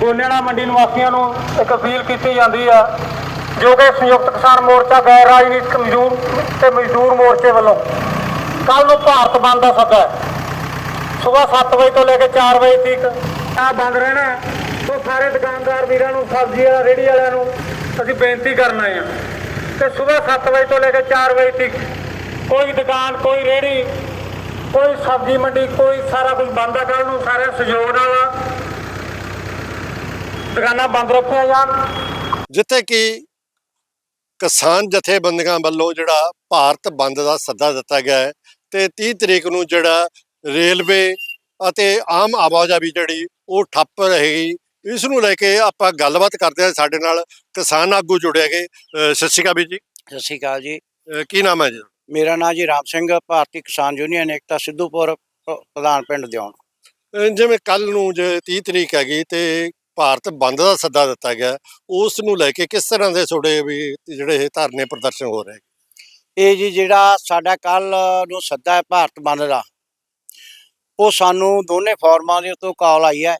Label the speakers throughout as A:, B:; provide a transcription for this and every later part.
A: ਗੋਨੇੜਾ ਮੰਡੀ ਨਿਵਾਸੀਆਂ ਨੂੰ ਇੱਕ ਅਪੀਲ ਕੀਤੀ ਜਾਂਦੀ ਆ, ਜੋ ਕਿ ਸੰਯੁਕਤ ਕਿਸਾਨ ਮੋਰਚਾ ਗੈਰ ਰਾਜਨੀਤਿਕ ਮਜ਼ਦੂਰ ਤੇ ਮਜ਼ਦੂਰ ਮੋਰਚੇ ਵੱਲੋਂ ਕੱਲ ਨੂੰ ਭਾਰਤ ਬੰਦ ਦਾ ਸੱਦਾ ਹੈ। ਸਵੇਰ 7 ਵਜੇ ਤੋਂ ਲੈ ਕੇ 4 ਵਜੇ ਤੱਕ ਆ ਬੰਦ ਰਹਿਣਾ ਹੈ। ਸੋ ਸਾਰੇ ਦੁਕਾਨਦਾਰ ਵੀਰਾਂ ਨੂੰ, ਸਬਜ਼ੀ ਵਾਲਾ, ਰੇਹੜੀ ਵਾਲਿਆਂ ਨੂੰ ਅਸੀਂ ਬੇਨਤੀ ਕਰਨਾ ਆ ਕਿ ਸਵੇਰ 7 ਵਜੇ ਤੋਂ ਲੈ ਕੇ 4 ਵਜੇ ਤੱਕ ਕੋਈ ਦੁਕਾਨ, ਕੋਈ ਰੇਹੜੀ, ਕੋਈ ਸਬਜ਼ੀ ਮੰਡੀ, ਕੋਈ ਸਾਰਾ ਕੁਝ ਬੰਦ ਆ। ਕੱਲ ਨੂੰ ਸਾਰੇ ਸਹਿਯੋਗ ਨਾਲ ਦੁਕਾਨਾਂ ਬੰਦ ਰੱਖੀਆਂ ਜਾਣ।
B: ਜਿੱਥੇ ਕਿ ਕਿਸਾਨ ਜਥੇਬੰਦੀਆਂ ਵੱਲੋਂ ਜਿਹੜਾ ਭਾਰਤ ਬੰਦ ਦਾ ਸੱਦਾ ਦਿੱਤਾ ਗਿਆ ਹੈ ਤੇ 30 ਤਰੀਕ ਨੂੰ ਜਿਹੜਾ ਰੇਲਵੇ ਅਤੇ ਆਮ ਆਵਾਜਾਈ ਜਿਹੜੀ ਉਹ ਠੱਪ ਰਹੇਗੀ ਇਸ ਨੂੰ ਲੈ ਕੇ ਆਪਾਂ ਗੱਲਬਾਤ ਕਰਦੇ ਹਾਂ ਸਾਡੇ ਨਾਲ ਕਿਸਾਨ ਆਗੂ ਜੁੜੇ ਹੈਗੇ ਅਹ ਸਤਿ ਸ਼੍ਰੀ ਅਕਾਲ ਵੀਰ ਜੀ।
C: ਸਤਿ ਸ਼੍ਰੀ ਅਕਾਲ ਜੀ।
B: ਕੀ ਨਾਮ ਹੈ ਜੀ?
C: ਮੇਰਾ ਨਾਮ ਜੀ ਰਾਮ ਸਿੰਘ ਭਾਰਤੀ ਕਿਸਾਨ ਯੂਨੀਅਨ ਏਕਤਾ ਸਿੱਧੂਪੁਰ ਪ੍ਰਧਾਨ ਪਿੰਡ ਦਿਉਣ
B: ਜਿਵੇਂ ਕੱਲ ਨੂੰ ਜੇ 30 ਤਰੀਕ ਹੈਗੀ ਤੇ ਭਾਰਤ ਬੰਦ ਦਾ ਸੱਦਾ ਦਿੱਤਾ ਗਿਆ ਉਸ ਨੂੰ ਲੈ ਕੇ ਕਿਸ ਤਰ੍ਹਾਂ ਦੇ ਤੁਹਾਡੇ ਵੀ ਜਿਹੜੇ ਇਹ ਧਰਨੇ ਪ੍ਰਦਰਸ਼ਨ ਹੋ ਰਹੇ
C: ਇਹ ਜੀ ਜਿਹੜਾ ਸਾਡਾ ਕੱਲ ਨੂੰ ਸੱਦਾ ਹੈ ਭਾਰਤ ਬੰਦ ਦਾ, ਉਹ ਸਾਨੂੰ ਦੋਨੇ ਫੋਰਮਾਂ ਦੇ ਉੱਤੋਂ ਕਾਲ ਆਈ ਹੈ।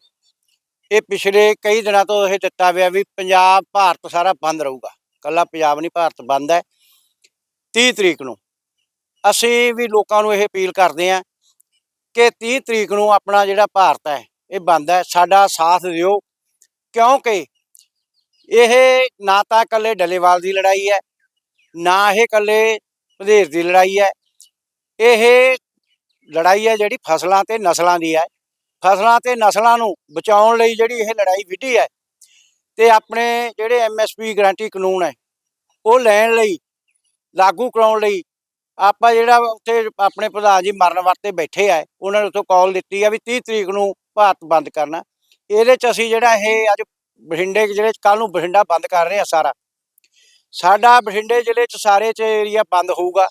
C: ਇਹ ਪਿਛਲੇ ਕਈ ਦਿਨਾਂ ਤੋਂ ਇਹ ਦਿੱਤਾ ਪਿਆ ਵੀ ਪੰਜਾਬ, ਭਾਰਤ ਸਾਰਾ ਬੰਦ ਰਹੂਗਾ। ਕੱਲਾ ਪੰਜਾਬ ਨਹੀਂ, ਭਾਰਤ ਬੰਦ ਹੈ। 30 ਤਰੀਕ ਨੂੰ ਅਸੀਂ ਵੀ ਲੋਕਾਂ ਨੂੰ ਇਹ ਅਪੀਲ ਕਰਦੇ ਹਾਂ ਕਿ 30 ਤਰੀਕ ਨੂੰ ਆਪਣਾ ਜਿਹੜਾ ਭਾਰਤ ਹੈ, ਇਹ ਬੰਦ ਹੈ। ਸਾਡਾ ਸਾਥ ਦਿਓ। ਕਿਉਂਕਿ ਇਹ ਨਾ ਤਾਂ ਇਕੱਲੇ ਡੱਲੇਵਾਲ ਦੀ ਲੜਾਈ ਹੈ, ਨਾ ਇਹ ਇਕੱਲੇ ਵਧੇਰ ਦੀ ਲੜਾਈ ਹੈ। ਇਹ ਲੜਾਈ ਹੈ ਜਿਹੜੀ ਫਸਲਾਂ ਤੇ ਨਸਲਾਂ ਦੀ ਹੈ। ਫਸਲਾਂ ਤੇ ਨਸਲਾਂ ਨੂੰ ਬਚਾਉਣ ਲਈ ਜਿਹੜੀ ਇਹ ਲੜਾਈ ਵਿੱਢੀ ਹੈ ਤੇ ਆਪਣੇ ਜਿਹੜੇ ਐਮਐਸਪੀ ਗਾਰੰਟੀ ਕਾਨੂੰਨ ਹੈ, ਉਹ ਲੈਣ ਲਈ, ਲਾਗੂ ਕਰਾਉਣ ਲਈ ਆਪਾਂ ਜਿਹੜਾ ਉੱਥੇ ਆਪਣੇ ਪ੍ਰਧਾਨ ਜੀ ਮਰਨ ਵਰਤੇ ਬੈਠੇ ਆ, ਉਹਨਾਂ ਨੇ ਉੱਥੋਂ ਕਾਲ ਦਿੱਤੀ ਆ ਵੀ 30 ਤਰੀਕ ਨੂੰ ਭਾਰਤ ਬੰਦ ਕਰਨਾ। ਇਹਦੇ ਚ ਅਸੀਂ ਜਿਹੜਾ ਇਹ ਅੱਜ ਬਠਿੰਡੇ ਜਿਹੜੇ ਕੱਲ ਨੂੰ ਬਠਿੰਡਾ ਬੰਦ ਕਰ ਰਹੇ ਆ ਸਾਰਾ। ਸਾਡਾ ਬਠਿੰਡੇ ਜ਼ਿਲ੍ਹੇ ਚ ਸਾਰੇ ਚ ਏਰੀਆ ਬੰਦ ਹੋਊਗਾ।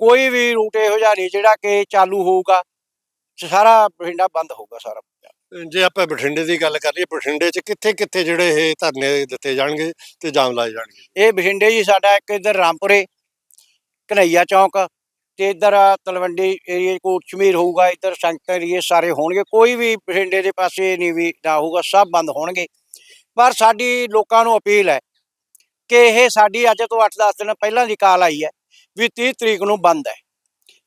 C: ਕੋਈ ਵੀ ਰੂਟ ਇਹੋ ਜਿਹਾ ਨਹੀਂ ਜਿਹੜਾ ਕਿ ਚਾਲੂ ਹੋਊਗਾ। ਸਾਰਾ ਬਠਿੰਡਾ ਬੰਦ ਹੋਊਗਾ ਸਾਰਾ।
B: ਜੇ ਆਪਾਂ ਬਠਿੰਡੇ ਦੀ ਗੱਲ ਕਰੀਏ ਬਠਿੰਡੇ 'ਚ ਕਿੱਥੇ ਕਿੱਥੇ ਜਿਹੜੇ ਇਹ ਧਰਨੇ ਦਿੱਤੇ ਜਾਣਗੇ ਤੇ ਜਾਮ ਲਾਏ ਜਾਣਗੇ?
C: ਇਹ ਬਠਿੰਡੇ ਜੀ ਸਾਡਾ ਇੱਕ ਇੱਧਰ ਰਾਮਪੁਰੇ ਕਨਈਆ ਚੌਂਕ ਤੇ ਇੱਧਰ ਤਲਵੰਡੀ ਏਰੀਏ ਕੋਟ ਸ਼ਮੀਰ ਹੋਊਗਾ, ਇੱਧਰ ਸੰਗਤ ਏਰੀਏ ਸਾਰੇ ਹੋਣਗੇ, ਕੋਈ ਵੀ ਬਠਿੰਡੇ ਦੇ ਪਾਸੇ ਨਹੀਂ ਵੀ ਨਾ ਹੋਊਗਾ, ਸਭ ਬੰਦ ਹੋਣਗੇ। ਪਰ ਸਾਡੀ ਲੋਕਾਂ ਨੂੰ ਅਪੀਲ ਹੈ ਕਿ ਇਹ ਸਾਡੀ ਅੱਜ ਤੋਂ 8-10 ਦਿਨ ਪਹਿਲਾਂ ਦੀ ਕਾਲ ਆਈ ਹੈ ਵੀ 30 ਤਰੀਕ ਨੂੰ ਬੰਦ ਹੈ।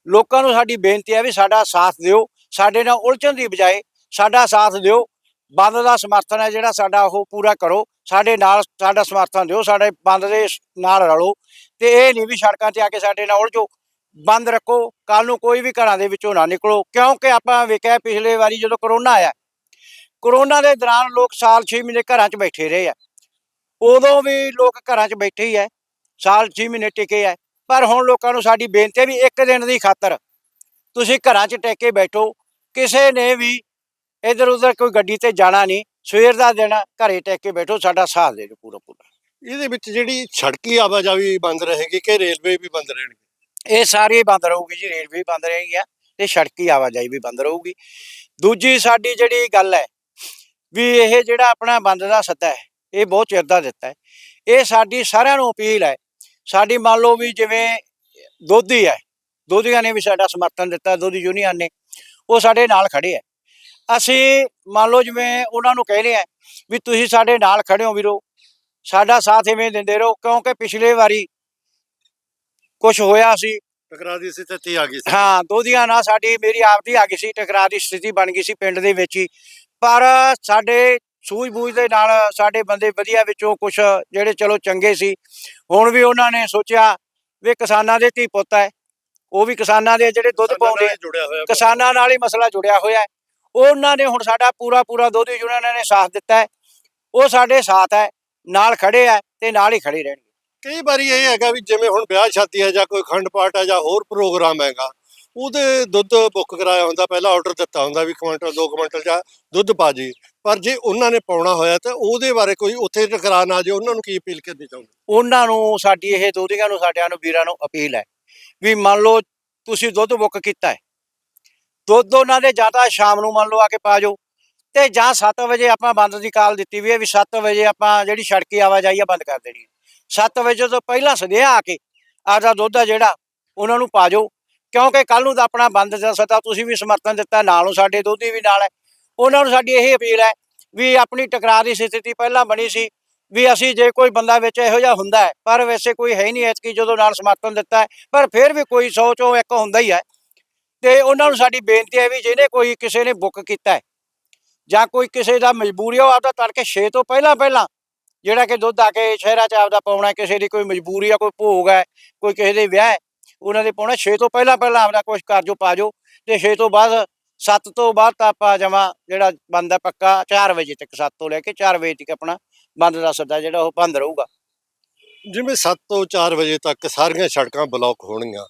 C: ਲੋਕਾਂ ਨੂੰ ਸਾਡੀ ਬੇਨਤੀ ਹੈ ਵੀ ਸਾਡਾ ਸਾਥ ਦਿਓ, ਸਾਡੇ ਨਾਲ ਉਲਝਣ ਦੀ ਬਜਾਏ ਸਾਡਾ ਸਾਥ ਦਿਓ। ਬੰਦ ਦਾ ਸਮਰਥਨ ਹੈ ਜਿਹੜਾ ਸਾਡਾ, ਉਹ ਪੂਰਾ ਕਰੋ। ਸਾਡੇ ਨਾਲ ਸਾਡਾ ਸਮਰਥਨ ਦਿਓ, ਸਾਡੇ ਬੰਦ ਦੇ ਨਾਲ ਰਲੋ। ਤੇ ਇਹ ਨਹੀਂ ਵੀ ਸੜਕਾਂ ਤੇ ਆ ਕੇ ਸਾਡੇ ਨਾਲ ਉਲਝੋ। ਬੰਦ ਰੱਖੋ। ਕੱਲ ਨੂੰ ਕੋਈ ਵੀ ਘਰਾਂ ਦੇ ਵਿੱਚੋਂ ਨਾ ਨਿਕਲੋ। ਕਿਉਂਕਿ ਆਪਾਂ ਵੇਖਿਆ ਪਿਛਲੇ ਵਾਰੀ ਜਦੋਂ ਕਰੋਨਾ ਆਇਆ, ਕਰੋਨਾ ਦੇ ਦੌਰਾਨ ਲੋਕ ਸਾਲ 6 ਮਹੀਨੇ ਘਰਾਂ 'ਚ ਬੈਠੇ ਰਹੇ ਆ। ਉਦੋਂ ਵੀ ਲੋਕ ਘਰਾਂ 'ਚ ਬੈਠੇ ਹੀ ਐ ਸਾਲ 6 ਮਹੀਨੇ ਟਿਕੇ ਐ ਪਰ ਹੁਣ ਲੋਕਾਂ ਨੂੰ ਸਾਡੀ ਬੇਨਤੀ ਵੀ ਇੱਕ ਦਿਨ ਦੀ ਖਾਤਰ ਤੁਸੀਂ ਘਰਾਂ 'ਚ ਟਿਕ ਕੇ ਬੈਠੋ। ਕਿਸੇ ਨੇ ਵੀ ਇਧਰ ਉਧਰ ਕੋਈ ਗੱਡੀ ਤੇ ਜਾਣਾ ਨਹੀਂ, ਸਵੇਰ ਦਾ ਦਿਨ ਘਰੇ ਟਿਕ ਕੇ ਬੈਠੋ, ਸਾਡਾ ਸਾਥ ਦੇ ਦਿਓ ਪੂਰਾ ਪੂਰਾ
B: ਇਹਦੇ ਵਿੱਚ ਜਿਹੜੀ ਸੜਕੀ ਆਵਾਜਾਈ ਬੰਦ ਰਹੇਗੀ ਕਿ ਰੇਲਵੇ ਵੀ ਬੰਦ ਰਹਿਣਗੇ?
C: ਇਹ ਸਾਰੀ ਬੰਦ ਰਹੂਗੀ ਜੀ ਰੇਲਵੇ ਵੀ ਬੰਦ ਰਹੇਗੀ ਆ ਤੇ ਸੜਕੀ ਆਵਾਜਾਈ ਵੀ ਬੰਦ ਰਹੂਗੀ। ਦੂਜੀ ਸਾਡੀ ਜਿਹੜੀ ਗੱਲ ਹੈ ਵੀ ਇਹ ਜਿਹੜਾ ਆਪਣਾ ਬੰਦ ਦਾ ਸੱਦਾ ਹੈ, ਇਹ ਬਹੁਤ ਚਿਰ ਦਾ ਦਿੱਤਾ ਹੈ। ਇਹ ਸਾਡੀ ਸਾਰਿਆਂ ਨੂੰ ਅਪੀਲ ਹੈ, ਸਾਡੀ ਮੰਨ ਲਓ ਵੀ ਜਿਵੇਂ ਦੋਧੀ ਹੈ, ਦੋਧੀਆਂ ਨੇ ਵੀ ਸਾਡਾ ਸਮਰਥਨ ਦਿੱਤਾ, ਦੋਧੀ ਯੂਨੀਅਨ ਨੇ, ਉਹ ਸਾਡੇ ਨਾਲ ਖੜੇ ਹੈ। ਅਸੀਂ ਮੰਨ ਲਓ ਜਿਵੇਂ ਉਹਨਾਂ ਨੂੰ ਕਹਿੰਦੇ ਆ ਵੀ ਤੁਸੀਂ ਸਾਡੇ ਨਾਲ ਖੜੇ ਹੋ ਵੀਰੋ, ਸਾਡਾ ਸਾਥ ਇਵੇਂ ਦਿੰਦੇ ਰਹੋ, ਕਿਉਂਕਿ ਪਿਛਲੇ ਵਾਰੀ ਕੁਝ ਹੋਇਆ ਸੀ।
B: ਟਕਰਾ ਦੀ ਸਥਿਤੀ ਆ ਗਈ ਸੀ।
C: ਹਾਂ ਦੋਧੀਆਂ ਨਾਲ ਸਾਡੀ ਮੇਰੀ ਆਪਦੀ ਆ ਗਈ ਸੀ ਟਕਰਾਅ ਦੀ ਸਥਿਤੀ ਬਣ ਗਈ ਸੀ ਪਿੰਡ ਦੇ ਵਿੱਚ ਹੀ। ਪਰ ਸਾਡੇ ਸੂਝ-ਬੂਝ ਦੇ ਨਾਲ ਸਾਡੇ ਬੰਦੇ ਵਧੀਆ ਵਿੱਚੋਂ ਕੁਝ ਜਿਹੜੇ ਚਲੋ ਚੰਗੇ ਸੀ। ਹੁਣ ਵੀ ਉਹਨਾਂ ਨੇ ਸੋਚਿਆ ਵੀ ਕਿਸਾਨਾਂ ਦੇ ਧੀ ਪੁੱਤ ਹੈ। ਉਹ ਵੀ ਕਿਸਾਨਾਂ ਦੇ ਜਿਹੜੇ ਦੁੱਧ ਪਾਉਂਦੇ ਕਿਸਾਨਾਂ ਨਾਲ ਹੀ ਮਸਲਾ ਜੁੜਿਆ ਹੋਇਆ ਉਹਨਾਂ ਨੇ ਹੁਣ ਸਾਡਾ ਪੂਰਾ ਪੂਰਾ ਦੋਧੀ ਯੂਨੀਅਨ ਨੇ ਸਾਥ ਦਿੱਤਾ ਹੈ। ਉਹ ਸਾਡੇ ਸਾਥ ਹੈ ਨਾਲ ਖੜੇ ਹੈ ਤੇ ਨਾਲ ਹੀ ਖੜੇ ਰਹਿਣਗੇ।
B: ਕਈ ਵਾਰੀ ਇਹ ਹੈਗਾ ਵੀ ਜਿਵੇਂ ਹੁਣ ਵਿਆਹ ਸ਼ਾਦੀ ਹੈ ਜਾਂ ਕੋਈ ਖੰਡ ਪਾਠ ਹੈ ਜਾਂ ਹੋਰ ਪ੍ਰੋਗਰਾਮ ਹੈਗਾ, ਉਹਦੇ ਦੁੱਧ ਬੁੱਕ ਕਰਾਇਆ ਹੁੰਦਾ, ਪਹਿਲਾਂ ਆਰਡਰ ਦਿੱਤਾ ਹੁੰਦਾ ਵੀ ਕੁਇੰਟਲ 2 ਕੁਇੰਟਲ ਜਾਂ ਦੁੱਧ ਪਾ ਜੀ ਪਰ ਜੇ ਉਹਨਾਂ ਨੇ ਪਾਉਣਾ ਹੋਇਆ ਤਾਂ ਉਹਦੇ ਬਾਰੇ ਕੋਈ ਉੱਥੇ ਟਕਰਾ ਨਾ ਜੇ ਉਹਨਾਂ ਨੂੰ ਕੀ ਅਪੀਲ ਕਰਨੀ ਚਾਹੁੰਦੇ
C: ਉਹਨਾਂ ਨੂੰ, ਸਾਡੀ ਇਹ ਦੋਧੀਆਂ ਨੂੰ, ਸਾਡਿਆਂ ਨੂੰ, ਵੀਰਾਂ ਨੂੰ ਅਪੀਲ ਹੈ ਵੀ ਮੰਨ ਲਓ ਤੁਸੀਂ ਦੁੱਧ ਬੁੱਕ ਕੀਤਾ ਹੈ। ਦੁੱਧ ਉਹਨਾਂ ਦੇ ਜਾਂ ਤਾਂ ਸ਼ਾਮ ਨੂੰ ਮੰਨ ਲਓ ਆ ਕੇ ਪਾ ਜਾਓ ਤੇ ਜਾਂ 7 ਵਜੇ ਆਪਾਂ ਬੰਦ ਦੀ ਕਾਲ ਦਿੱਤੀ ਵੀ ਹੈ ਵੀ 7 ਵਜੇ ਆਪਾਂ ਜਿਹੜੀ ਸੜਕੀ ਆਵਾਜਾਈ ਆ ਬੰਦ ਕਰ ਦੇਣੀ ਹੈ। 7 ਵਜੇ ਤੋਂ ਪਹਿਲਾਂ ਸਦਿਆ ਆ ਕੇ ਆਪਦਾ ਦੁੱਧ ਆ ਜਿਹੜਾ, ਉਹਨਾਂ ਨੂੰ ਪਾ ਜਾਓ। ਕਿਉਂਕਿ ਕੱਲ ਨੂੰ ਤਾਂ ਆਪਣਾ ਬੰਦ ਦਾ ਸਤਾ ਤੁਸੀਂ ਵੀ ਸਮਰਥਨ ਦਿੱਤਾ, ਨਾਲੋਂ ਸਾਡੇ ਦੋਧੀ ਵੀ ਨਾਲ ਹੈ ਉਹਨਾਂ ਨੂੰ ਸਾਡੀ ਇਹ ਅਪੀਲ ਹੈ ਵੀ ਆਪਣੀ ਟਕਰਾਅ ਦੀ ਸਥਿਤੀ ਪਹਿਲਾਂ ਬਣੀ ਸੀ, ਵੀ ਅਸੀਂ ਜੇ ਕੋਈ ਬੰਦਾ ਵਿੱਚ ਇਹੋ ਜਿਹਾ ਹੁੰਦਾ ਹੈ, ਪਰ ਵੈਸੇ ਕੋਈ ਹੈ ਹੀ ਨਹੀਂ ਐਤਕੀ ਜਦੋਂ ਨਾਲ ਸਮਰਥਨ ਦਿੱਤਾ ਪਰ ਫਿਰ ਵੀ ਕੋਈ ਸੌ ਚੋਂ ਇੱਕ ਹੁੰਦਾ ਹੀ ਹੈ। ਤੇ ਉਹਨਾਂ ਨੂੰ ਸਾਡੀ ਬੇਨਤੀ ਹੈ ਵੀ ਜਿਹਨੇ ਕੋਈ ਕਿਸੇ ਨੇ ਬੁੱਕ ਕੀਤਾ ਹੈ ਜਾਂ ਕੋਈ ਕਿਸੇ ਦਾ ਮਜਬੂਰੀ ਹੋ ਆਪਦਾ ਤੜਕੇ 6 ਤੋਂ ਪਹਿਲਾਂ ਪਹਿਲਾਂ ਜਿਹੜਾ ਕਿ ਦੁੱਧ ਆ ਕੇ ਸ਼ਹਿਰਾਂ 'ਚ ਆਪਦਾ ਪਾਉਣਾ, ਕਿਸੇ ਦੀ ਕੋਈ ਮਜਬੂਰੀ ਆ, ਕੋਈ ਭੋਗ ਹੈ ਕੋਈ ਕਿਸੇ ਦੇ ਵਿਆਹ ਹੈ, ਉਹਨਾਂ ਦੇ ਪਾਉਣਾ 6 ਤੋਂ ਪਹਿਲਾਂ ਪਹਿਲਾਂ ਆਪਦਾ ਕੁਝ ਕਰ ਜੋ ਪਾ ਤੇ 6 ਤੋਂ ਬਾਅਦ 7 ਤੋਂ ਬਾਅਦ ਤਾਂ ਆਪਾਂ ਜਮਾ ਜਿਹੜਾ ਬੰਦ ਹੈ ਪੱਕਾ 4 ਵਜੇ ਤੱਕ 7 ਤੋਂ ਲੈ ਕੇ 4 ਵਜੇ ਤੱਕ ਆਪਣਾ ਬੰਦ ਦਾ ਸੱਦਾ ਜਿਹੜਾ ਉਹ ਬੰਦ ਰਹੂਗਾ।
B: ਜਿਵੇਂ 7 ਤੋਂ 4 ਵਜੇ ਤੱਕ ਸਾਰੀਆਂ ਸੜਕਾਂ ਬਲੌਕ ਹੋਣਗੀਆਂ।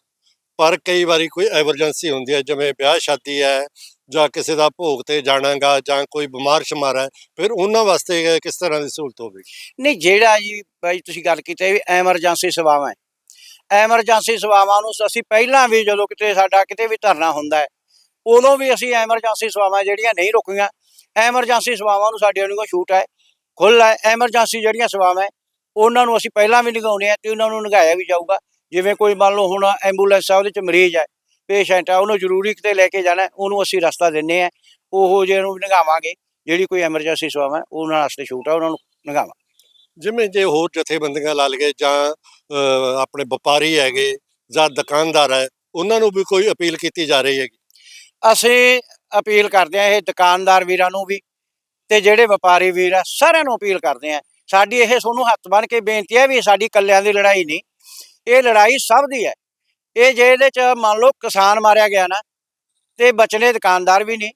B: ਪਰ ਕਈ ਵਾਰੀ ਕੋਈ ਐਮਰਜੈਂਸੀ ਹੁੰਦੀ ਹੈ, ਜਿਵੇਂ ਵਿਆਹ ਸ਼ਾਦੀ ਹੈ ਜਾਂ ਕਿਸੇ ਦਾ ਭੋਗ ਤੇ ਜਾਣਾਗਾ ਜਾਂ ਕੋਈ ਬਿਮਾਰ ਸ਼ਮਾਰ ਹੈ, ਫਿਰ ਉਹਨਾਂ ਵਾਸਤੇ ਕਿਸ ਤਰ੍ਹਾਂ ਦੀ ਸਹੂਲਤ ਹੋਵੇਗੀ?
C: ਨਹੀਂ, ਜਿਹੜਾ ਜੀ ਬਾਈ ਤੁਸੀਂ ਗੱਲ ਕੀਤੀ ਵੀ ਐਮਰਜੈਂਸੀ ਸੇਵਾਵਾਂ ਐਮਰਜੈਂਸੀ ਸੇਵਾਵਾਂ ਨੂੰ ਅਸੀਂ ਪਹਿਲਾਂ ਵੀ ਜਦੋਂ ਕਿਤੇ ਸਾਡਾ ਕਿਤੇ ਵੀ ਧਰਨਾ ਹੁੰਦਾ ਹੈ, ਉਦੋਂ ਵੀ ਅਸੀਂ ਐਮਰਜੈਂਸੀ ਸੇਵਾਵਾਂ ਜਿਹੜੀਆਂ ਨਹੀਂ ਰੁਕੀਆਂ। ਐਮਰਜੈਂਸੀ ਸੇਵਾਵਾਂ ਨੂੰ ਸਾਡੇ ਨੂੰ ਛੂਟ ਹੈ, ਖੁੱਲ੍ਹ ਹੈ। ਐਮਰਜੈਂਸੀ ਜਿਹੜੀਆਂ ਸੇਵਾਵਾਂ ਉਹਨਾਂ ਨੂੰ ਅਸੀਂ ਪਹਿਲਾਂ ਵੀ ਨਿਗਾਉਣੇ ਆ ਤੇ ਉਹਨਾਂ ਨੂੰ ਨਿਗਾਇਆ ਵੀ ਜਾਊਗਾ। ਜਿਵੇਂ ਕੋਈ ਮੰਨ ਲਓ ਹੁਣ ਐਂਬੂਲੈਂਸ ਆ ਉਹਦੇ ਚ ਮਰੀਜ਼ ਹੈ ਪੇਸ਼ੈਂਟ ਆ ਉਹਨੂੰ ਜ਼ਰੂਰੀ ਕਿਤੇ ਲੈ ਕੇ ਜਾਣਾ ਉਹਨੂੰ ਅਸੀਂ ਰਸਤਾ ਦਿੰਨੇ ਆ ਉਹੋ ਜਿਹੇ ਨੂੰ ਨਿਗਾਵਾਂਗੇ ਜਿਹੜੀ ਕੋਈ ਐਮਰਜੈਂਸੀ ਸੇਵਾਵਾਂ ਹੈ, ਉਹਨਾਂ ਵਾਸਤੇ ਛੂਟ ਹੈ ਉਹਨਾਂ ਨੂੰ ਨਿਗਾਵਾਂ।
B: ਜਿਵੇਂ ਜੇ ਹੋਰ ਜਥੇਬੰਦੀਆਂ ਲਾ ਲਈਏ ਜਾਂ ਆਪਣੇ ਵਪਾਰੀ ਹੈਗੇ ਜਾਂ ਦੁਕਾਨਦਾਰ ਹੈ ਉਹਨਾਂ ਨੂੰ ਵੀ ਕੋਈ ਅਪੀਲ ਕੀਤੀ ਜਾ ਰਹੀ ਹੈਗੀ?
C: ਅਸੀਂ ਅਪੀਲ ਕਰਦੇ ਹਾਂ ਇਹ ਦੁਕਾਨਦਾਰ ਵੀਰਾਂ ਨੂੰ ਵੀ ਤੇ ਜਿਹੜੇ ਵਪਾਰੀ ਵੀਰ ਆ ਸਾਰਿਆਂ ਨੂੰ ਅਪੀਲ ਕਰਦੇ ਹਾਂ ਸਾਡੀ ਇਹ ਤੁਹਾਨੂੰ ਹੱਥ ਬੰਨ ਕੇ ਬੇਨਤੀ ਹੈ ਵੀ ਸਾਡੀ ਕੱਲਿਆਂ ਦੀ ਲੜਾਈ ਨਹੀਂ ਇਹ ਲੜਾਈ ਸਭ ਦੀ ਹੈ। ਇਹ ਜੇ ਇਹਦੇ ਚ ਮੰਨ ਲਓ ਕਿਸਾਨ ਮਾਰਿਆ ਗਿਆ ਨਾ, ਤੇ ਬਚਨੇ ਦੁਕਾਨਦਾਰ ਵੀ ਨਹੀਂ।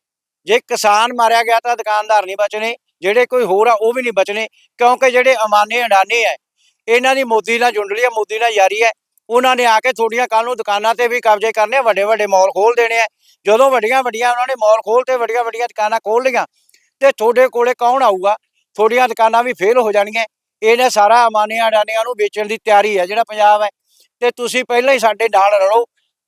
C: ਜੇ ਕਿਸਾਨ ਮਾਰਿਆ ਗਿਆ ਤਾਂ ਦੁਕਾਨਦਾਰ ਨਹੀਂ ਬਚਣੇ, ਜਿਹੜੇ ਕੋਈ ਹੋਰ ਆ ਉਹ ਵੀ ਨਹੀਂ ਬਚਣੇ, ਕਿਉਂਕਿ ਜਿਹੜੇ ਅਮਾਨੇ ਅਡਾਨੇ ਹੈ ਇਹਨਾਂ ਦੀ ਮੋਦੀ ਨਾਲ ਜੁੰਡਲੀ ਹੈ ਮੋਦੀ ਨਾਲ ਯਾਰੀ ਹੈ ਉਹਨਾਂ ਨੇ ਆ ਕੇ ਥੋੜੀਆਂ ਕੱਲ ਨੂੰ ਦੁਕਾਨਾਂ ਤੇ ਵੀ ਕਬਜ਼ੇ ਕਰਨੇ ਵੱਡੇ ਵੱਡੇ ਮਾਲ ਖੋਲ ਦੇਣੇ ਆ। ਜਦੋਂ ਵੱਡੀਆਂ ਵੱਡੀਆਂ ਉਹਨਾਂ ਨੇ ਮਾਲ ਖੋਲ ਤੇ ਵੱਡੀਆਂ ਵੱਡੀਆਂ ਦੁਕਾਨਾਂ ਖੋਲ ਲਈਆਂ, ਤੇ ਤੁਹਾਡੇ ਕੋਲੇ ਕੌਣ ਆਊਗਾ? ਤੁਹਾਡੀਆਂ ਦੁਕਾਨਾਂ ਵੀ ਫੇਲ ਹੋ ਜਾਣਗੀਆਂ। ਇਹਨੇ ਸਾਰਾ ਅਮਾਨੀਆਂ ਅਡਾਨੀਆਂ ਨੂੰ ਵੇਚਣ ਦੀ ਤਿਆਰੀ ਹੈ, ਜਿਹੜਾ ਪੰਜਾਬ ਹੈ। ਤੇ ਤੁਸੀਂ ਪਹਿਲਾਂ ਹੀ ਸਾਡੇ ਨਾਲ ਰਲੋ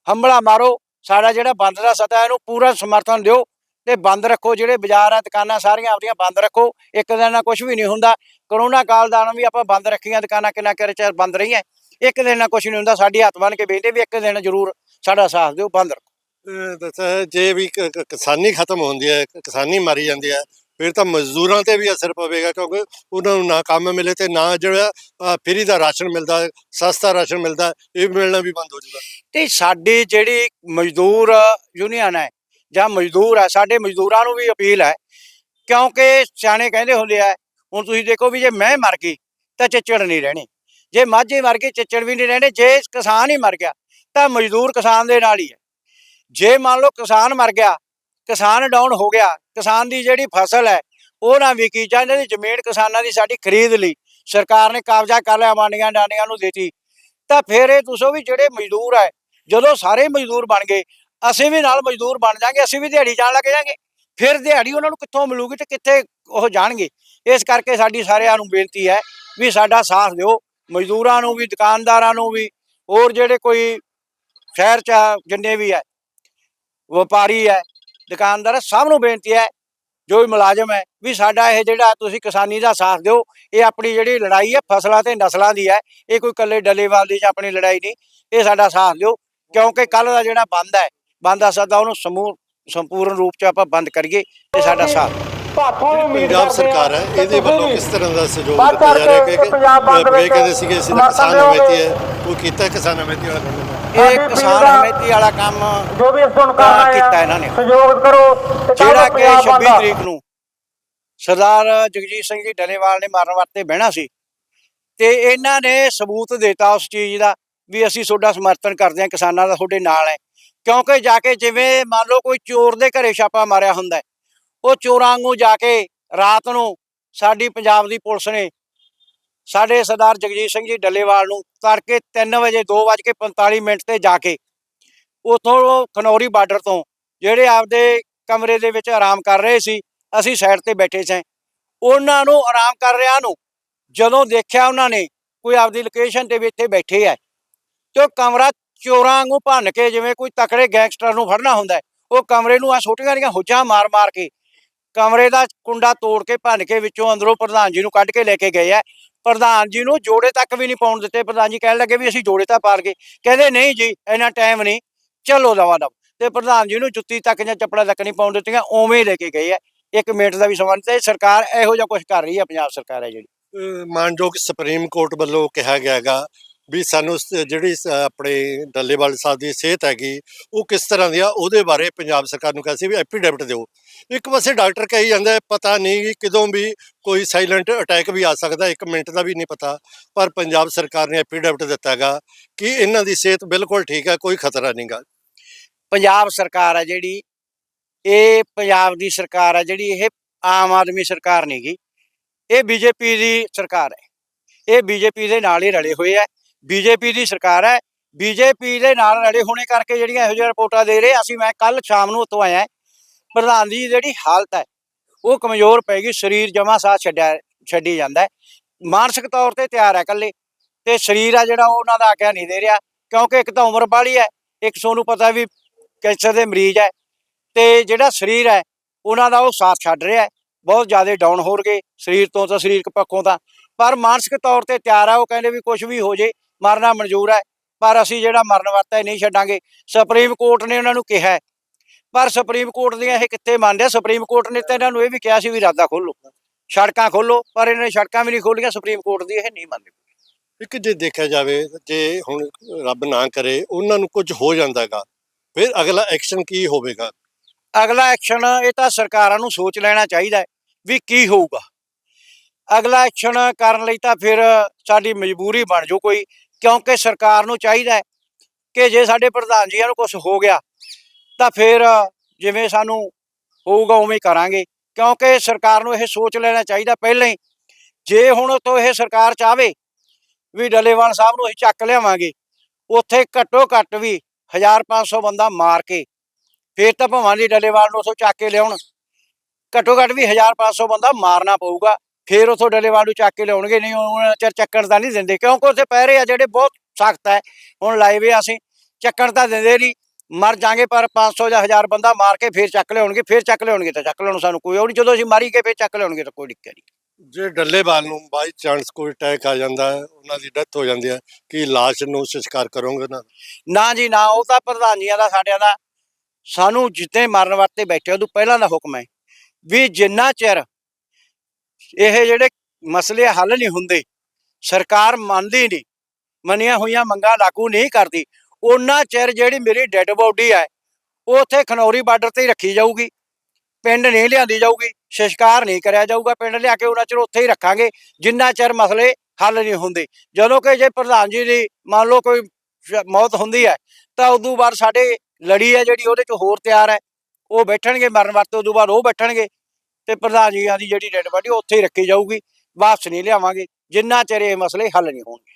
C: ਹੰਬਲਾ ਮਾਰੋ, ਸਾਡਾ ਜਿਹੜਾ ਬੰਦ ਦਾ ਸਤਾ ਇਹਨੂੰ ਪੂਰਾ ਸਮਰਥਨ ਦਿਓ ਤੇ ਬੰਦ ਰੱਖੋ, ਜਿਹੜੇ ਬਾਜ਼ਾਰ ਆ ਦੁਕਾਨਾਂ ਸਾਰੀਆਂ ਆਪਣੀਆਂ ਬੰਦ ਰੱਖੋ, ਇੱਕ ਦਿਨ ਨਾਲ ਕੁਝ ਵੀ ਨਹੀਂ ਹੁੰਦਾ। ਕਰੋਨਾ ਕਾਲ ਦਾ ਵੀ ਆਪਾਂ ਬੰਦ ਰੱਖੀਆਂ, ਦੁਕਾਨਾਂ ਕਿੰਨਾ ਕਿਰ ਚਿਰ ਬੰਦ ਰਹੀਆਂ, ਇੱਕ ਦਿਨ ਨਾਲ ਕੁਝ ਨਹੀਂ ਹੁੰਦਾ, ਸਾਡੀ ਹੱਥ ਬੰਨ ਕੇ ਬੇਨਤੀ ਵੀ ਇੱਕ ਦਿਨ ਜ਼ਰੂਰ ਸਾਡਾ ਸਾਥ ਦਿਓ, ਬੰਦ ਰੱਖੋ।
B: ਜੇ ਵੀ ਕਿਸਾਨੀ ਖਤਮ ਹੁੰਦੀ ਹੈ ਕਿਸਾਨੀ ਮਾਰੀ ਜਾਂਦੀ ਹੈ ਫਿਰ ਤਾਂ ਮਜ਼ਦੂਰਾਂ ਤੇ ਵੀ ਅਸਰ ਪਵੇਗਾ ਕਿਉਂਕਿ ਉਹਨਾਂ ਨੂੰ ਨਾ ਕੰਮ ਮਿਲੇ ਤੇ ਨਾ ਜਿਹੜਾ ਫਰੀ ਦਾ ਰਾਸ਼ਨ ਮਿਲਦਾ ਸਸਤਾ ਰਾਸ਼ਨ ਮਿਲਦਾ ਹੈ, ਇਹ ਮਿਲਣਾ ਵੀ ਬੰਦ ਹੋ ਜਾਊਗਾ।
C: ਤੇ ਸਾਡੀ ਜਿਹੜੀ ਮਜ਼ਦੂਰ ਯੂਨੀਅਨ ਹੈ ਜਾਂ ਮਜ਼ਦੂਰ ਹੈ ਸਾਡੇ ਮਜ਼ਦੂਰਾਂ ਨੂੰ ਵੀ ਅਪੀਲ ਹੈ ਕਿਉਂਕਿ ਸਿਆਣੇ ਕਹਿੰਦੇ ਹੁੰਦੇ ਆ ਹੁਣ ਤੁਸੀਂ ਦੇਖੋ ਵੀ ਜੇ ਮੈਂ ਮਰ ਗਈ ਤਾਂ ਚਿੱਚੜ ਨਹੀਂ ਰਹਿਣੇ। ਜੇ ਮਾਝੇ ਮਰ ਗਈ ਚਿੱਚੜ ਵੀ ਨਹੀਂ ਰਹਿਣੇ ਜੇ ਕਿਸਾਨ ਹੀ ਮਰ ਗਿਆ ਤਾਂ ਮਜ਼ਦੂਰ ਕਿਸਾਨ ਦੇ ਨਾਲ ਹੀ ਹੈ। ਜੇ ਮੰਨ ਲਓ ਕਿਸਾਨ ਮਰ ਗਿਆ ਕਿਸਾਨ ਡਾਊਨ ਹੋ ਗਿਆ ਕਿਸਾਨ ਦੀ ਜਿਹੜੀ ਫਸਲ ਹੈ, ਉਹ ਨਾ ਵਿਕੀ ਜਾਂ ਇਹਨਾਂ ਦੀ ਜ਼ਮੀਨ ਕਿਸਾਨਾਂ ਦੀ ਸਾਡੀ ਖਰੀਦ ਲਈ। ਸਰਕਾਰ ਨੇ ਕਬਜ਼ਾ ਕਰ ਲਿਆ ਮਾਨੀਆਂ ਡਾਨੀਆਂ ਨੂੰ ਦੇਤੀ। ਤਾਂ ਫਿਰ ਇਹ ਦੱਸੋ ਵੀ ਜਿਹੜੇ ਮਜ਼ਦੂਰ ਹੈ, ਜਦੋਂ ਸਾਰੇ ਮਜ਼ਦੂਰ ਬਣ ਗਏ, ਅਸੀਂ ਵੀ ਨਾਲ ਮਜ਼ਦੂਰ ਬਣ ਜਾਾਂਗੇ, ਅਸੀਂ ਵੀ ਦਿਹਾੜੀ ਜਾਣ ਲੱਗ ਜਾਾਂਗੇ। ਫਿਰ ਦਿਹਾੜੀ ਉਹਨਾਂ ਨੂੰ ਕਿੱਥੋਂ ਮਿਲੂਗੀ ਤੇ ਕਿੱਥੇ ਉਹ ਜਾਣਗੇ? ਇਸ ਕਰਕੇ ਸਾਡੀ ਸਾਰਿਆਂ ਨੂੰ ਬੇਨਤੀ ਹੈ ਵੀ ਸਾਡਾ ਸਾਥ ਦਿਓ। ਮਜ਼ਦੂਰਾਂ ਨੂੰ ਵੀ, ਦੁਕਾਨਦਾਰਾਂ ਨੂੰ ਵੀ, ਹੋਰ ਜਿਹੜੇ ਕੋਈ ਸ਼ਹਿਰ ਚ ਜਿੰਨੇ ਵੀ ਹੈ, ਵਪਾਰੀ ਹੈ ਦੁਕਾਨਦਾਰ ਸਭ ਨੂੰ ਬੇਨਤੀ ਹੈ ਜੋ ਵੀ ਮੁਲਾਜ਼ਮ ਹੈ ਵੀ ਸਾਡਾ ਇਹ ਜਿਹੜਾ ਤੁਸੀਂ ਕਿਸਾਨੀ ਦਾ ਸਾਥ ਦਿਓ ਇਹ ਆਪਣੀ ਜਿਹੜੀ ਲੜਾਈ ਹੈ ਫਸਲਾਂ ਤੇ ਨਸਲਾਂ ਦੀ ਹੈ ਇਹ ਕੋਈ ਇਕੱਲੇ ਡੱਲੇਵਾਲ ਦੀ ਜਾਂ ਆਪਣੀ ਲੜਾਈ ਨਹੀਂ ਇਹ ਸਾਡਾ ਸਾਥ ਦਿਓ ਕਿਉਂਕਿ ਕੱਲ ਦਾ ਜਿਹੜਾ ਬੰਦ ਹੈ ਬੰਦ ਦਾ ਸਦਾ ਉਹਨੂੰ ਸਮੂਹ ਸੰਪੂਰਨ ਰੂਪ ਚ ਆਪਾਂ ਬੰਦ ਕਰੀਏ ਤੇ ਸਾਡਾ ਸਾਥ
B: ਪੰਜਾਬ ਸਰਕਾਰ ਹੈ ਇਹਦੇ ਵੱਲੋਂ ਕਿਸ ਤਰ੍ਹਾਂ ਦਾ ਸਹਿਯੋਗ ਦਿੱਤਾ ਜਾ ਰਿਹਾ? ਹੈ
A: ਕੇ ਪੰਜਾਬ ਬੰਦ ਵਿੱਚ
B: ਕਹਿੰਦੇ ਸੀਗੇ ਅਸੀਂ ਤਾਂ ਕਿਸਾਨ ਹੈ ਉਹ ਕੀਤਾ ਕਿਸਾਨ ਹਮੇਤੀ ਵਾਲਾ ਕੰਮ
C: ਇਹ ਕਿਸਾਨ ਹਮੇਤੀ ਵਾਲਾ ਕੰਮ
A: ਜੋ ਵੀ ਇਸ ਨੂੰ ਕਰਨਾ
C: ਕੀਤਾ ਇਹਨਾਂ ਨੇ।
A: ਸਹਿਯੋਗ ਕਰੋ
C: ਜਿਹੜਾ ਕਿ
A: ਪੰਜਾਬ
C: 26
A: ਬੰਦ ਆ।
C: ਤਰੀਕ ਨੂੰ ਸਰਦਾਰ ਜਗਜੀਤ ਸਿੰਘ ਜੀ ਡਲੇਵਾਲ ਨੇ ਮਾਰਨ ਵਾਸਤੇ ਬਹਿਣਾ ਸੀ ਤੇ ਇਹਨਾਂ ਨੇ ਸਬੂਤ ਦਿੱਤਾ ਉਸ ਚੀਜ਼ ਦਾ ਵੀ ਅਸੀਂ ਤੁਹਾਡਾ ਸਮਰਥਨ ਕਰਦੇ ਹਾਂ ਕਿਸਾਨਾਂ ਦਾ ਤੁਹਾਡੇ ਨਾਲ ਹੈ ਕਿਉਂਕਿ ਜਾ ਕੇ ਜਿਵੇਂ ਮੰਨ ਲਓ ਕੋਈ ਚੋਰ ਦੇ ਘਰੇ ਛਾਪਾ ਮਾਰਿਆ ਹੁੰਦਾ ਉਹ ਚੋਰਾਂ ਵਾਂਗੂ ਜਾ ਕੇ ਰਾਤ ਨੂੰ ਸਾਡੀ ਪੰਜਾਬ ਦੀ ਪੁਲਿਸ ਨੇ ਸਾਡੇ ਸਰਦਾਰ ਜਗਜੀਤ ਸਿੰਘ ਜੀ ਡੱਲੇਵਾਲ ਨੂੰ ਤੜਕੇ 3 ਵਜੇ 2:45 ਮਿੰਟ ਤੇ ਜਾ ਕੇ ਉਥੋਂ ਖਨੌਰੀ ਬਾਰਡਰ ਤੋਂ ਜਿਹੜੇ ਆਪਦੇ ਕਮਰੇ ਦੇ ਵਿੱਚ ਆਰਾਮ ਕਰ ਰਹੇ ਸੀ, ਅਸੀਂ ਸਾਈਡ ਤੇ ਬੈਠੇ ਸਾਂ। ਉਹਨਾਂ ਨੂੰ ਆਰਾਮ ਕਰ ਰਿਆਂ ਨੂੰ ਜਦੋਂ ਦੇਖਿਆ ਉਹਨਾਂ ਨੇ ਕੋਈ ਆਪਦੀ ਲੋਕੇਸ਼ਨ ਤੇ ਵੀ ਇੱਥੇ ਬੈਠੇ ਆ, ਤੇ ਉਹ ਕਮਰਾ ਚੋਰਾਂ ਵਾਂਗੂ ਭੰਨ ਕੇ ਜਿਵੇਂ ਕੋਈ ਤਕੜੇ ਗੈਂਗਸਟਰ ਨੂੰ ਫੜਨਾ ਹੁੰਦਾ, ਉਹ ਕਮਰੇ ਨੂੰ ਆ ਛੋਟੀਆਂ ਦੀਆਂ ਹੁੱਜਾਂ ਮਾਰ-ਮਾਰ ਕੇ ਕਮਰੇ ਦਾ ਕੁੰਡਾ ਤੋੜ ਕੇ ਭੰਨ ਕੇ ਵਿੱਚੋਂ ਅੰਦਰੋਂ ਪ੍ਰਧਾਨ ਜੀ ਨੂੰ ਕੱਢ ਕੇ ਲੈ ਕੇ ਗਏ ਆ। ਪ੍ਰਧਾਨ ਜੀ ਨੂੰ ਜੋੜੇ ਤੱਕ ਵੀ ਨਹੀਂ ਪਾਉਣ ਦਿੱਤੇ। ਪ੍ਰਧਾਨ ਜੀ ਕਹਿਣ ਲੱਗੇ ਵੀ ਅਸੀਂ ਜੋੜੇ ਤਾਂ ਪਾਰ ਗਏ। ਕਹਿੰਦੇ, ਨਹੀਂ ਜੀ, ਇੰਨਾ ਟਾਈਮ ਨਹੀਂ। ਚਲੋ ਦਵਾ ਦਵ। ਤੇ ਪ੍ਰਧਾਨ ਜੀ ਨੂੰ ਜੁੱਤੀ ਤੱਕ ਜਾਂ ਚੱਪਲਾਂ ਤੱਕ ਨਹੀਂ ਪਾਉਣ ਦਿੱਤੀਆਂ। ਉਵੇਂ ਹੀ ਲੈ ਕੇ ਗਏ ਆ। ਇੱਕ ਮਿੰਟ ਦਾ ਵੀ ਸਮਾਂ ਨਹੀਂ। ਤੇ ਸਰਕਾਰ ਇਹੋ ਜਿਹਾ ਕੁਝ ਕਰ ਰਹੀ ਹੈ ਪੰਜਾਬ ਸਰਕਾਰ ਹੈ ਜਿਹੜੀ।
B: ਮਾਨਯੋਗ ਸੁਪਰੀਮ ਕੋਰਟ ਵੱਲੋਂ ਕਿਹਾ ਗਿਆ ਵੀ ਸਾਨੂੰ ਸ- ਜਿਹੜੀ ਸ- ਆਪਣੇ ਡੱਲੇਵਾਲ ਸਾਹਿਬ ਦੀ ਸਿਹਤ ਹੈਗੀ ਉਹ ਕਿਸ ਤਰ੍ਹਾਂ ਦੀ ਆ ਉਹਦੇ ਬਾਰੇ ਪੰਜਾਬ ਸਰਕਾਰ ਨੂੰ ਕਿਹਾ ਸੀ ਵੀ ਐਪੀਡੈਵਿਟ ਦਿਓ। ਇੱਕ ਪਾਸੇ ਡਾਕਟਰ ਕਹੀ ਜਾਂਦਾ ਹੈ, ਪਤਾ ਨਹੀਂ ਕਿ ਕਦੋਂ ਵੀ ਕੋਈ ਸਾਇਲੈਂਟ ਅਟੈਕ ਵੀ ਆ ਸਕਦਾ ਇੱਕ ਮਿੰਟ ਦਾ ਵੀ ਨਹੀਂ ਪਤਾ ਪਰ ਪੰਜਾਬ ਸਰਕਾਰ ਨੇ ਐਪੀਡੈਵਿਟ ਦਿੱਤਾ ਹੈਗਾ ਕਿ ਇਹਨਾਂ ਦੀ ਸਿਹਤ ਬਿਲਕੁਲ ਠੀਕ ਹੈ ਕੋਈ ਖਤਰਾ ਨਹੀਂਗਾ
C: ਪੰਜਾਬ ਸਰਕਾਰ ਹੈ ਜਿਹੜੀ ਇਹ ਪੰਜਾਬ ਦੀ ਸਰਕਾਰ ਹੈ ਜਿਹੜੀ ਇਹ ਆਮ ਆਦਮੀ ਸਰਕਾਰ ਨਹੀਂ ਗੀ। ਇਹ ਬੀਜੇਪੀ ਦੀ ਸਰਕਾਰ ਹੈ। ਇਹ ਬੀਜੇਪੀ ਦੇ ਨਾਲ ਹੀ ਰਲੇ ਹੋਏ ਹੈ ਬੀਜੇਪੀ ਦੀ ਸਰਕਾਰ ਹੈ। ਬੀਜੇਪੀ ਦੇ ਨਾਲ ਰਲੇ ਹੋਣੇ ਕਰਕੇ ਜਿਹੜੀਆਂ ਇਹੋ ਜਿਹੀਆਂ ਰਿਪੋਰਟਾਂ ਦੇ ਰਹੇ ਅਸੀਂ ਮੈਂ ਕੱਲ ਸ਼ਾਮ ਨੂੰ ਉੱਥੋਂ ਆਇਆ। ਪ੍ਰਧਾਨ ਦੀ ਜਿਹੜੀ ਹਾਲਤ ਹੈ, ਉਹ ਕਮਜ਼ੋਰ ਪੈ ਗਈ, ਸਰੀਰ ਜਮਾ ਸਾਹ ਛੱਡਿਆ, ਛੱਡੀ ਜਾਂਦਾ ਮਾਨਸਿਕ ਤੌਰ ਤੇ ਤਿਆਰ ਹੈ ਇਕੱਲੇ ਤੇ ਸਰੀਰ ਆ ਜਿਹੜਾ, ਉਹ ਉਹਨਾਂ ਦਾ ਆਗਿਆ ਨਹੀਂ ਦੇ ਰਿਹਾ, ਕਿਉਂਕਿ ਇੱਕ ਤਾਂ ਉਮਰ ਬਾਹਲੀ ਹੈ, ਇੱਕ ਸੋਨੂੰ ਪਤਾ ਵੀ ਕੈਂਸਰ ਦੇ ਮਰੀਜ਼ ਹੈ ਤੇ ਜਿਹੜਾ ਸਰੀਰ ਹੈ, ਉਹਨਾਂ ਦਾ ਉਹ ਸਾਥ ਛੱਡ ਰਿਹਾ ਬਹੁਤ ਜ਼ਿਆਦਾ ਡਾਊਨ ਹੋ ਗਏ ਸਰੀਰ ਤੋਂ ਤਾਂ, ਸਰੀਰਕ ਪੱਖੋਂ ਤਾਂ। ਪਰ ਮਾਨਸਿਕ ਤੌਰ ਤੇ ਤਿਆਰ ਹੈ ਉਹ ਕਹਿੰਦੇ ਵੀ ਕੁਝ ਵੀ ਹੋ ਜੇ ਮਰਨਾ ਮਨਜ਼ੂਰ ਹੈ ਪਰ ਅਸੀਂ ਜਿਹੜਾ ਮਰਨ ਵਰਤਾ ਨਹੀਂ ਛੱਡਾਂਗੇ। ਸੁਪਰੀਮ ਕੋਰਟ ਨੇ ਉਹਨਾਂ ਨੂੰ ਕਿਹਾ। ਪਰ ਸੁਪਰੀਮ ਕੋਰਟ ਦੀਆਂ ਇਹ ਕਿੱਥੇ ਮੰਨਦੇ? ਸੁਪਰੀਮ ਕੋਰਟ ਨੇ ਤਾਂ ਇਹਨਾਂ ਨੂੰ ਇਹ ਵੀ ਕਿਹਾ ਸੀ ਵੀ ਰਾਦਾ ਖੋਲੋ ਸੜਕਾਂ ਖੋਲੋ ਪਰ ਇਹਨਾਂ ਨੇ ਸੜਕਾਂ ਵੀ ਨਹੀਂ ਖੋਲੀਆਂ ਸੁਪਰੀਮ ਕੋਰਟ ਦੀ ਇਹ ਨਹੀਂ ਮੰਨਦੇ।
B: ਇੱਕ ਜੇ ਦੇਖਿਆ ਜਾਵੇ ਜੇ ਹੁਣ ਰੱਬ ਨਾ ਕਰੇ ਉਹਨਾਂ ਨੂੰ ਕੁਝ ਹੋ ਜਾਂਦਾ ਹੈਗਾ। ਫਿਰ ਅਗਲਾ ਐਕਸ਼ਨ ਕੀ ਹੋਵੇਗਾ?
C: ਅਗਲਾ ਐਕਸ਼ਨ ਇਹ ਤਾਂ ਸਰਕਾਰਾਂ ਨੂੰ ਸੋਚ ਲੈਣਾ ਚਾਹੀਦਾ ਵੀ ਕੀ ਹੋਊਗਾ। ਅਗਲਾ ਐਕਸ਼ਨ ਕਰਨ ਲਈ ਤਾਂ ਫਿਰ ਸਾਡੀ ਮਜਬੂਰੀ ਬਣ ਜੂ ਕੋਈ। ਕਿਉਂਕਿ ਸਰਕਾਰ ਨੂੰ ਚਾਹੀਦਾ ਕਿ ਜੇ ਸਾਡੇ ਪ੍ਰਧਾਨ ਜੀਆਂ ਨੂੰ ਕੁਝ ਹੋ ਗਿਆ, ਤਾਂ ਫਿਰ ਜਿਵੇਂ ਸਾਨੂੰ ਹੋਊਗਾ ਉਵੇਂ ਕਰਾਂਗੇ। ਕਿਉਂਕਿ ਸਰਕਾਰ ਨੂੰ ਇਹ ਸੋਚ ਲੈਣਾ ਚਾਹੀਦਾ ਪਹਿਲਾਂ ਹੀ। ਜੇ ਹੁਣ ਤੋਂ ਇਹ ਸਰਕਾਰ ਚਾਹਵੇ ਵੀ ਡੱਲੇਵਾਲ ਸਾਹਿਬ ਨੂੰ ਅਸੀਂ ਚੱਕ ਲਿਆਵਾਂਗੇ, ਉੱਥੇ ਘੱਟੋ ਘੱਟ ਵੀ 1500 ਬੰਦਾ ਮਾਰ ਕੇ ਫੇਰ ਤਾਂ ਭਵਾਂ ਦੀ ਡੱਲੇਵਾਲ ਨੂੰ ਉਥੋਂ ਚੱਕ ਕੇ ਲਿਆਉਣ, ਘੱਟੋ ਘੱਟ ਵੀ 1500 ਬੰਦਾ ਮਾਰਨਾ ਪਊਗਾ। ਫੇਰ ਉਥੋਂ ਡੱਲੇਵਾਲ ਨੂੰ ਚੱਕ ਕੇ ਲਿਆਉਣਗੇ ਨਹੀਂ ਉਹਨਾਂ ਚਿਰ ਚੱਕਣ ਤਾਂ ਨਹੀਂ ਦਿੰਦੇ ਕਿਉਂਕਿ ਉੱਥੇ ਪਹਿਰੇ ਆ ਜਿਹੜੇ ਬਹੁਤ ਸਖਤ ਹੈ ਹੁਣ ਲਾਈਵ ਆ ਅਸੀਂ ਚੱਕਣ ਤਾਂ ਦਿੰਦੇ ਨਹੀਂ ਮਰ ਜਾਾਂਗੇ ਪਰ 500 ਜਾਂ 1000 ਬੰਦਾ ਮਾਰ ਕੇ ਫੇਰ ਚੱਕ ਲਿਆਉਣਗੇ ਫੇਰ ਚੱਕ ਲਿਆਉਣਗੇ ਤਾਂ ਚੱਕ ਲਿਆਉਣ ਸਾਨੂੰ ਕੋਈ ਉਹ ਨਹੀਂ ਜਦੋਂ ਅਸੀਂ ਮਾਰੀ ਕੇ ਫੇਰ ਚੱਕ ਲਿਆਉਣਗੇ ਤਾਂ ਕੋਈ ਦਿੱਕਤ ਨਹੀਂ।
B: ਜੇ ਡੱਲੇਵਾਲ ਨੂੰ ਬਾਈ ਚਾਂਸ ਕੋਈ ਅਟੈਕ ਆ ਜਾਂਦਾ ਹੈ ਉਹਨਾਂ ਦੀ ਡੈਥ ਹੋ ਜਾਂਦੀ ਹੈ ਕੀ ਲਾਸ਼ ਨੂੰ ਸੰਸਕਾਰ ਕਰੋਗੇ ਨਾ
C: ਨਾ ਜੀ ਨਾ ਉਹ ਤਾਂ ਪ੍ਰਧਾਨੀਆਂ ਦਾ ਸਾਡਿਆਂ ਦਾ ਸਾਨੂੰ ਜਿੱਤੇ ਮਰਨ ਵਾਸਤੇ ਬੈਠੇ ਉਦੋਂ ਪਹਿਲਾਂ ਦਾ ਹੁਕਮ ਹੈ ਵੀ ਜਿੰਨਾ ਚਿਰ ਇਹ ਜਿਹੜੇ ਮਸਲੇ ਹੱਲ ਨਹੀਂ ਹੁੰਦੇ, ਸਰਕਾਰ ਮੰਨਦੀ ਨਹੀਂ, ਮੰਨੀਆਂ ਹੋਈਆਂ ਮੰਗਾਂ ਲਾਗੂ ਨਹੀਂ ਕਰਦੀ, ਉਹਨਾਂ ਚਿਰ ਜਿਹੜੀ ਮੇਰੀ ਡੈੱਡ ਬੋਡੀ ਹੈ ਉਹ ਉੱਥੇ ਖਨੌਰੀ ਬਾਰਡਰ ਤੇ ਹੀ ਰੱਖੀ ਜਾਊਗੀ, ਪਿੰਡ ਨਹੀਂ ਲਿਆਂਦੀ ਜਾਊਗੀ, ਸਿਸ਼ਕਾਰ ਨਹੀਂ ਕਰਿਆ ਜਾਊਗਾ, ਪਿੰਡ ਲਿਆ ਕੇ ਉਹਨਾਂ ਚਿਰ ਉੱਥੇ ਹੀ ਰੱਖਾਂਗੇ, ਜਿੰਨਾ ਚਿਰ ਮਸਲੇ ਹੱਲ ਨਹੀਂ ਹੁੰਦੇ। ਜਦੋਂ ਕਿ ਜੇ ਪ੍ਰਧਾਨ ਜੀ ਦੀ ਮੰਨ ਲਓ ਕੋਈ ਮੌਤ ਹੁੰਦੀ ਹੈ, ਤਾਂ ਉਦੋਂ ਬਾਅਦ ਸਾਡੇ ਲੜੀ ਹੈ ਜਿਹੜੀ ਉਹਦੇ ਚ ਹੋਰ ਤਿਆਰ ਹੈ, ਉਹ ਬੈਠਣਗੇ ਮਰਨ ਵਾਸਤੇ, ਉਦੋਂ ਬਾਅਦ ਉਹ ਬੈਠਣਗੇ ਤੇ ਪ੍ਰਧਾਨ ਜੀ ਦੀ ਜਿਹੜੀ ਡੈਡ ਬਾਡੀ ਉੱਥੇ ਹੀ ਰੱਖੀ ਜਾਊਗੀ, ਵਾਪਸ ਨਹੀਂ ਲਿਆਵਾਂਗੇ, ਜਿੰਨਾ ਚਿਰ ਇਹ ਮਸਲੇ ਹੱਲ ਨਹੀਂ ਹੋਣਗੇ।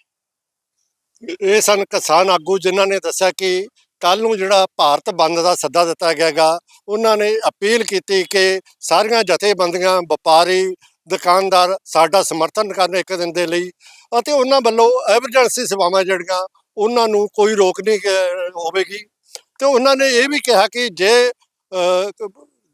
B: ਇਹ ਸਨ ਕਿਸਾਨ ਆਗੂ ਜਿਨ੍ਹਾਂ ਨੇ ਦੱਸਿਆ ਕਿ ਕੱਲ ਨੂੰ ਜਿਹੜਾ ਭਾਰਤ ਬੰਦ ਦਾ ਸੱਦਾ ਦਿੱਤਾ ਗਿਆਗਾ, ਉਹਨਾਂ ਨੇ ਅਪੀਲ ਕੀਤੀ ਕਿ ਸਾਰੀਆਂ ਜਥੇਬੰਦੀਆਂ, ਵਪਾਰੀ, ਦੁਕਾਨਦਾਰ ਸਾਡਾ ਸਮਰਥਨ ਕਰਨ ਇੱਕ ਦਿਨ ਦੇ ਲਈ ਅਤੇ ਉਹਨਾਂ ਵੱਲੋਂ ਐਮਰਜੈਂਸੀ ਸੇਵਾਵਾਂ ਜਿਹੜੀਆਂ, ਉਹਨਾਂ ਨੂੰ ਕੋਈ ਰੋਕ ਨਹੀਂ ਹੋਵੇਗੀ। ਤੇ ਉਹਨਾਂ ਨੇ ਇਹ ਵੀ ਕਿਹਾ ਕਿ ਜੇ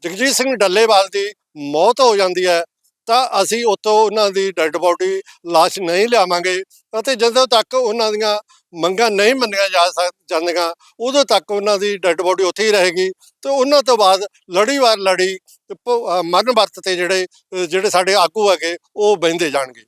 B: ਜਗਜੀਤ ਸਿੰਘ ਡੱਲੇਵਾਲ ਦੀ ਮੌਤ ਹੋ ਜਾਂਦੀ ਹੈ, ਤਾਂ ਅਸੀਂ ਉੱਥੋਂ ਉਹਨਾਂ ਦੀ ਡੈੱਡ ਬੋਡੀ ਲਾਸ਼ ਨਹੀਂ ਲਿਆਵਾਂਗੇ ਅਤੇ ਜਦੋਂ ਤੱਕ ਉਹਨਾਂ ਦੀਆਂ ਮੰਗਾਂ ਨਹੀਂ ਮੰਨੀਆਂ ਜਾ ਸਕ, ਜਾਂਦੀਆਂ, ਉਦੋਂ ਤੱਕ ਉਹਨਾਂ ਦੀ ਡੈੱਡ ਬੋਡੀ ਉੱਥੇ ਹੀ ਰਹੇਗੀ। ਤੇ ਉਹਨਾਂ ਤੋਂ ਬਾਅਦ ਲੜੀਵਾਰ ਲੜੀ ਤੇ ਭ- ਮਰਨ ਵਰਤ ਤੇ ਜਿਹੜੇ ਜਿਹੜੇ ਸਾਡੇ ਆਗੂ ਹੈਗੇ, ਉਹ ਬਹਿੰਦੇ ਜਾਣਗੇ।